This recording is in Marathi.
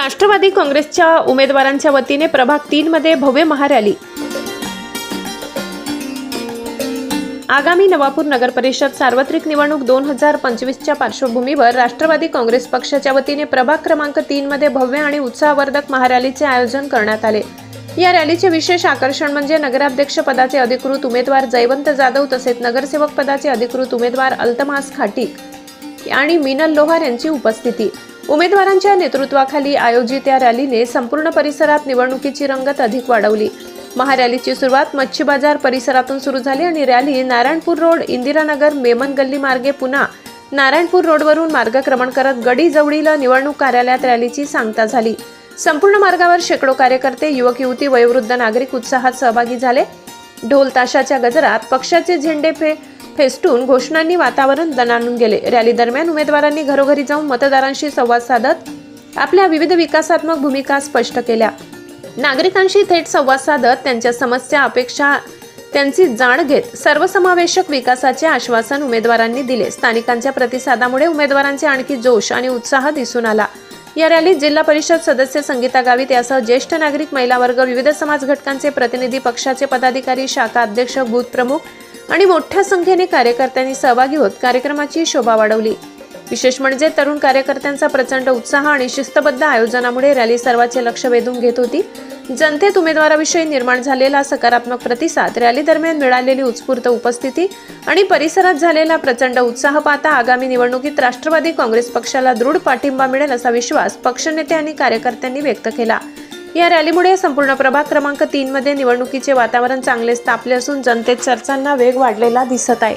राष्ट्रवादी काँग्रेसच्या उमेदवारांच्या वतीने प्रभाग तीन मध्ये भव्य महारॅली. आगामी नवापूर नगर परिषद सार्वत्रिक निवडणूक दोन हजार पंचवीसच्या पार्श्वभूमीवर राष्ट्रवादी काँग्रेस पक्षाच्या वतीने प्रभाग क्रमांक तीन मध्ये भव्य आणि उत्साहवर्धक महारॅलीचे आयोजन करण्यात आले. या रॅलीचे विशेष आकर्षण म्हणजे नगराध्यक्ष पदाचे अधिकृत उमेदवार जयवंत जाधव तसेच नगरसेवक पदाचे अधिकृत उमेदवार अल्तमास खाटीक आणि मिनल लोहार यांची उपस्थिती. उमेदवारांच्या नेतृत्वाखाली आयोजित या रॅलीने संपूर्ण परिसरात निवडणुकीची रंगत अधिक वाढवली. महारॅलीची सुरुवात मच्छी बाजार परिसरातून सुरू झाली आणि रॅली नारायणपूर रोड इंदिरानगर मेमन गल्ली मार्गे पुन्हा नारायणपूर रोडवरून मार्गक्रमण करत गडी जवळील निवडणूक कार्यालयात रॅलीची सांगता झाली. संपूर्ण मार्गावर शेकडो कार्यकर्ते युवक युवती वयोवृद्ध नागरिक उत्साहात सहभागी झाले. ढोल ताशाच्या गजरात पक्षाचे झेंडे फे फेस्टून घोषणांनी वातावरण दणाणून गेले. रॅली दरम्यान उमेदवारांनी घरोघरी जाऊन मतदारांशी संवाद साधत आपल्या विविध विकासात्मक भूमिका स्पष्ट केल्या. नागरिकांशी थेट संवाद साधत त्यांच्या समस्या अपेक्षा त्यांची जाण घेत सर्वसमावेशक विकासाचे आश्वासन उमेदवारांनी दिले. स्थानिकांच्या प्रतिसादामुळे उमेदवारांचे आणखी जोश आणि उत्साह दिसून आला. या रॅलीत जिल्हा परिषद सदस्य संगीता गावित यासह ज्येष्ठ नागरिक महिला वर्ग विविध समाज घटकांचे प्रतिनिधी पक्षाचे पदाधिकारी शाखा अध्यक्ष बूथ प्रमुख आणि मोठ्या संख्येने कार्यकर्त्यांनी सहभागी होत कार्यक्रमाची शोभा वाढवली. विशेष म्हणजे तरुण कार्यकर्त्यांचा प्रचंड उत्साह आणि शिस्तबद्ध आयोजनामुळे रॅली सर्वांचे लक्ष वेधून घेत होती. जनतेत उमेदवाराविषयी निर्माण झालेला सकारात्मक प्रतिसाद रॅली दरम्यान मिळालेली उत्स्फूर्त उपस्थिती आणि परिसरात झालेला प्रचंड उत्साह पाहता आगामी निवडणुकीत राष्ट्रवादी काँग्रेस पक्षाला दृढ पाठिंबा मिळेल असा विश्वास पक्षनेते आणि कार्यकर्त्यांनी व्यक्त केला. या रॅलीमुळे संपूर्ण प्रभाग क्रमांक तीन मध्ये निवडणुकीचे वातावरण चांगलेच तापले असून जनतेत चर्चांना वेग वाढलेला दिसत आहे.